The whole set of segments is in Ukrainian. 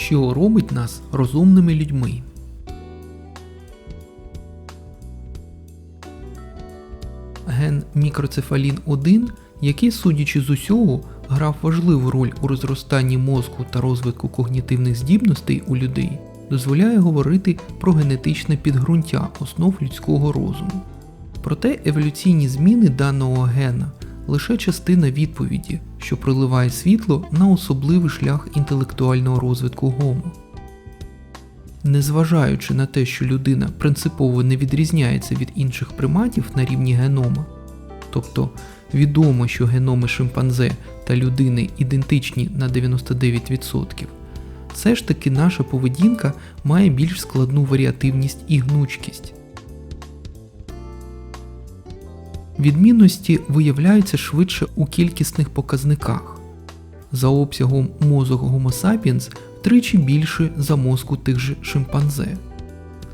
що робить нас розумними людьми. Ген мікроцефалін 1, який, судячи з усього, грав важливу роль у розростанні мозку та розвитку когнітивних здібностей у людей, дозволяє говорити про генетичне підґрунтя основ людського розуму. Проте еволюційні зміни даного гена лише частина відповіді, що проливає світло на особливий шлях інтелектуального розвитку Гомо. Незважаючи на те, що людина принципово не відрізняється від інших приматів на рівні генома, тобто відомо, що геноми шимпанзе та людини ідентичні на 99%, все ж таки наша поведінка має більш складну варіативність і гнучкість. Відмінності виявляються швидше у кількісних показниках. За обсягом мозок Homo sapiens втричі більше за мозку тих же шимпанзе.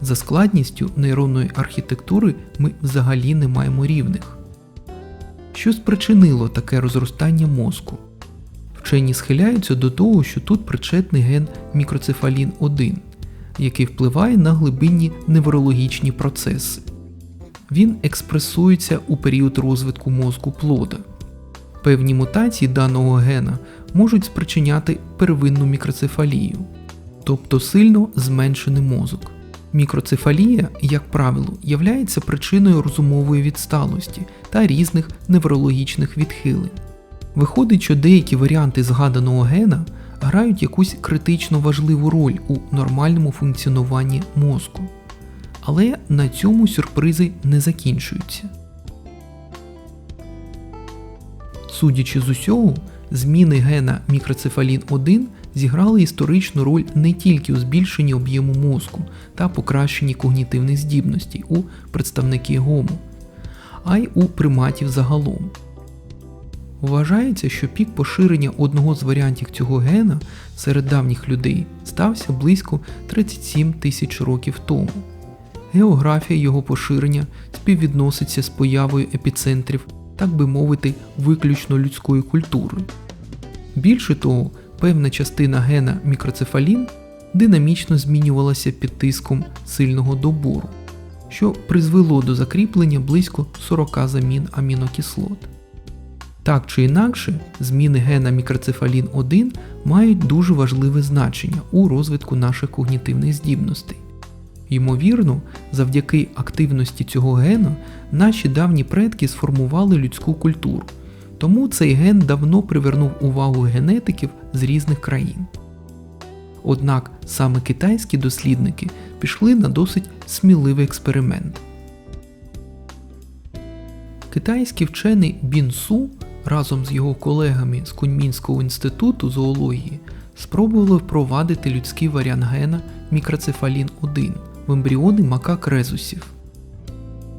За складністю нейронної архітектури ми взагалі не маємо рівних. Що спричинило таке розростання мозку? Вчені схиляються до того, що тут причетний ген мікроцефалін 1, який впливає на глибинні неврологічні процеси. Він експресується у період розвитку мозку плода. Певні мутації даного гена можуть спричиняти первинну мікроцефалію, тобто сильно зменшений мозок. Мікроцефалія, як правило, являється причиною розумової відсталості та різних неврологічних відхилень. Виходить, що деякі варіанти згаданого гена грають якусь критично важливу роль у нормальному функціонуванні мозку. Але на цьому сюрпризи не закінчуються. Судячи з усього, зміни гена мікроцефалін 1 зіграли історичну роль не тільки у збільшенні об'єму мозку та покращенні когнітивних здібностей у представників гому, а й у приматів загалом. Вважається, що пік поширення одного з варіантів цього гена серед давніх людей стався близько 37 тисяч років тому. Географія його поширення співвідноситься з появою епіцентрів, так би мовити, виключно людської культури. Більше того, певна частина гена мікроцефалін динамічно змінювалася під тиском сильного добору, що призвело до закріплення близько 40 замін амінокислот. Так чи інакше, зміни гена мікроцефалін 1 мають дуже важливе значення у розвитку наших когнітивних здібностей. Ймовірно, завдяки активності цього гена наші давні предки сформували людську культуру, тому цей ген давно привернув увагу генетиків з різних країн. Однак саме китайські дослідники пішли на досить сміливий експеримент. Китайський вчений Бін Су разом з його колегами з Куньмінського інституту зоології спробували впровадити людський варіант гена мікроцефалін 1 в ембріони макак резусів.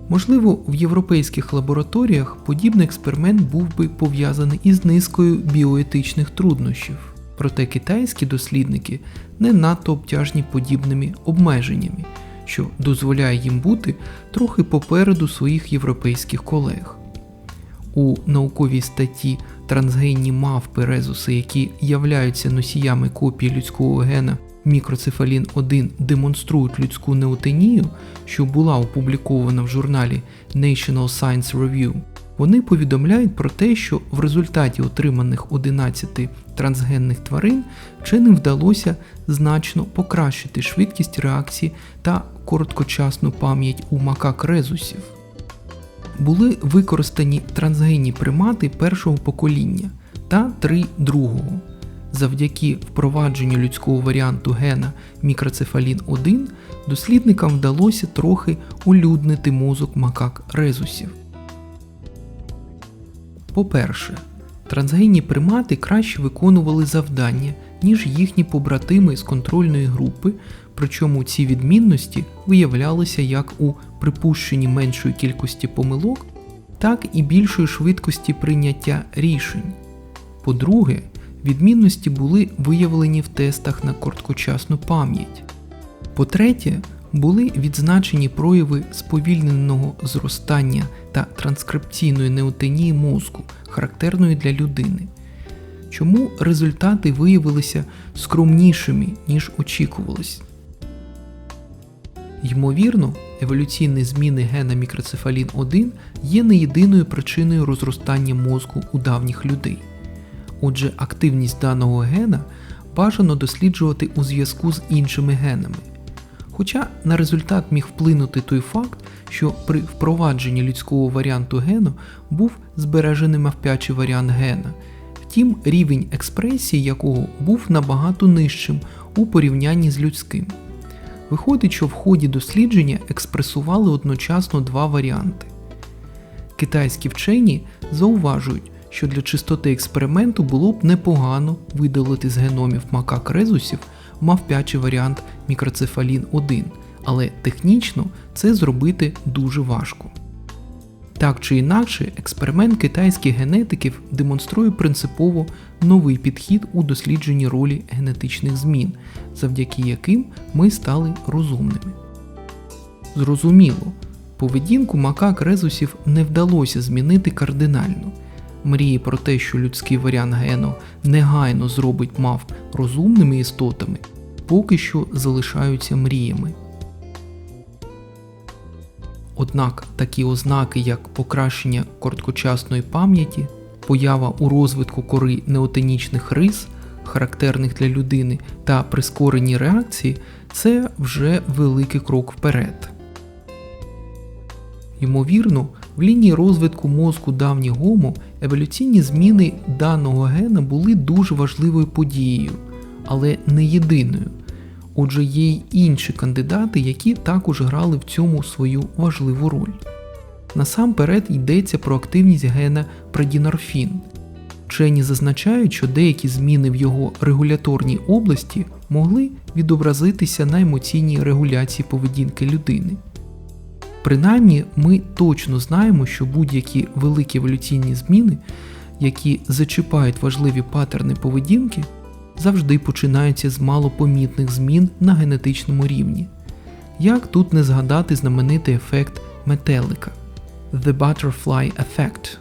Можливо, в європейських лабораторіях подібний експеримент був би пов'язаний із низкою біоетичних труднощів, проте китайські дослідники не надто обтяжні подібними обмеженнями, що дозволяє їм бути трохи попереду своїх європейських колег. У науковій статті трансгенні мавпи резуси, які являються носіями копії людського гена мікроцефалін 1 демонструють людську неотенію, що була опублікована в журналі National Science Review, вони повідомляють про те, що в результаті отриманих 11 трансгенних тварин вченим вдалося значно покращити швидкість реакції та короткочасну пам'ять у макак резусів. Були використані трансгенні примати першого покоління та три другого. Завдяки впровадженню людського варіанту гена мікроцефалін 1 дослідникам вдалося трохи улюднити мозок макак резусів. По-перше, трансгенні примати краще виконували завдання, ніж їхні побратими з контрольної групи, причому ці відмінності виявлялися як у припущенні меншої кількості помилок, так і більшої швидкості прийняття рішень. По-друге, Відмінності були виявлені в тестах на короткочасну пам'ять. По-третє, були відзначені прояви сповільненого зростання та транскрипційної неотенії мозку, характерної для людини. Чому результати виявилися скромнішими, ніж очікувалось? Ймовірно, еволюційні зміни гена мікроцефалін 1 є не єдиною причиною розростання мозку у давніх людей. Отже, активність даного гена бажано досліджувати у зв'язку з іншими генами. Хоча на результат міг вплинути той факт, що при впровадженні людського варіанту гену був збережений мавпячий варіант гена, втім рівень експресії якого був набагато нижчим у порівнянні з людським. Виходить, що в ході дослідження експресували одночасно два варіанти. Китайські вчені зауважують, що для чистоти експерименту було б непогано видалити з геномів макак резусів мавпячий варіант мікроцефалін 1, але технічно це зробити дуже важко. Так чи інакше, експеримент китайських генетиків демонструє принципово новий підхід у дослідженні ролі генетичних змін, завдяки яким ми стали розумними. Зрозуміло, поведінку макак резусів не вдалося змінити кардинально. Мрії про те, що людський варіант гену негайно зробить мавп розумними істотами, поки що залишаються мріями. Однак такі ознаки, як покращення короткочасної пам'яті, поява у розвитку кори неотенічних рис, характерних для людини, та прискорені реакції, це вже великий крок вперед. Ймовірно, в лінії розвитку мозку давніх гомо еволюційні зміни даного гена були дуже важливою подією, але не єдиною. Отже, є й інші кандидати, які також грали в цьому свою важливу роль. Насамперед йдеться про активність гена предінорфін. Вчені зазначають, що деякі зміни в його регуляторній області могли відобразитися на емоційній регуляції поведінки людини. Принаймні, ми точно знаємо, що будь-які великі еволюційні зміни, які зачіпають важливі паттерни поведінки, завжди починаються з малопомітних змін на генетичному рівні. Як тут не згадати знаменитий ефект метелика The Butterfly Effect,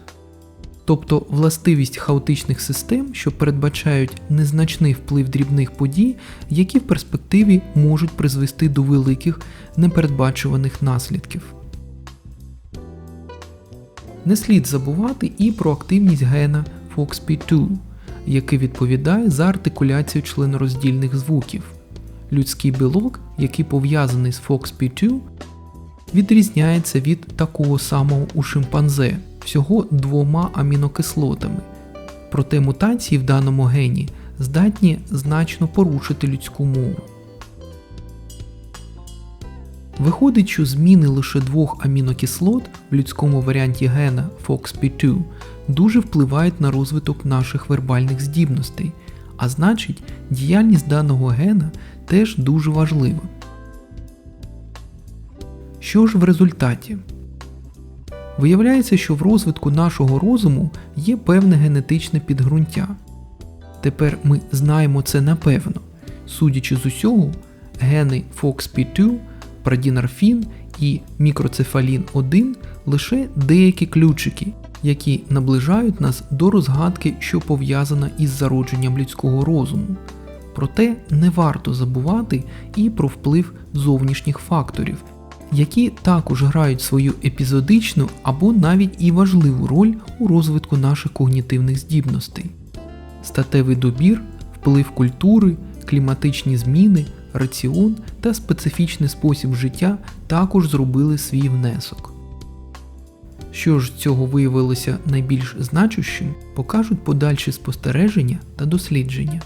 тобто властивість хаотичних систем, що передбачають незначний вплив дрібних подій, які в перспективі можуть призвести до великих непередбачуваних наслідків. Не слід забувати і про активність гена FOXP2, який відповідає за артикуляцію членороздільних звуків. Людський білок, який пов'язаний з FOXP2, відрізняється від такого самого у шимпанзе всього двома амінокислотами. Проте мутації в даному гені здатні значно порушити людську мову. Виходить, що зміни лише двох амінокислот в людському варіанті гена FOXP2 дуже впливають на розвиток наших вербальних здібностей, а значить, діяльність даного гена теж дуже важлива. Що ж в результаті? Виявляється, що в розвитку нашого розуму є певне генетичне підґрунтя. Тепер ми знаємо це напевно. Судячи з усього, гени FOXP2 прадінорфін і мікроцефалін 1 лише деякі ключики, які наближають нас до розгадки, що пов'язана із зародженням людського розуму. Проте не варто забувати і про вплив зовнішніх факторів, які також грають свою епізодичну або навіть і важливу роль у розвитку наших когнітивних здібностей. Статевий добір, вплив культури, кліматичні зміни, раціон та специфічний спосіб життя також зробили свій внесок. Що ж цього виявилося найбільш значущим, покажуть подальші спостереження та дослідження.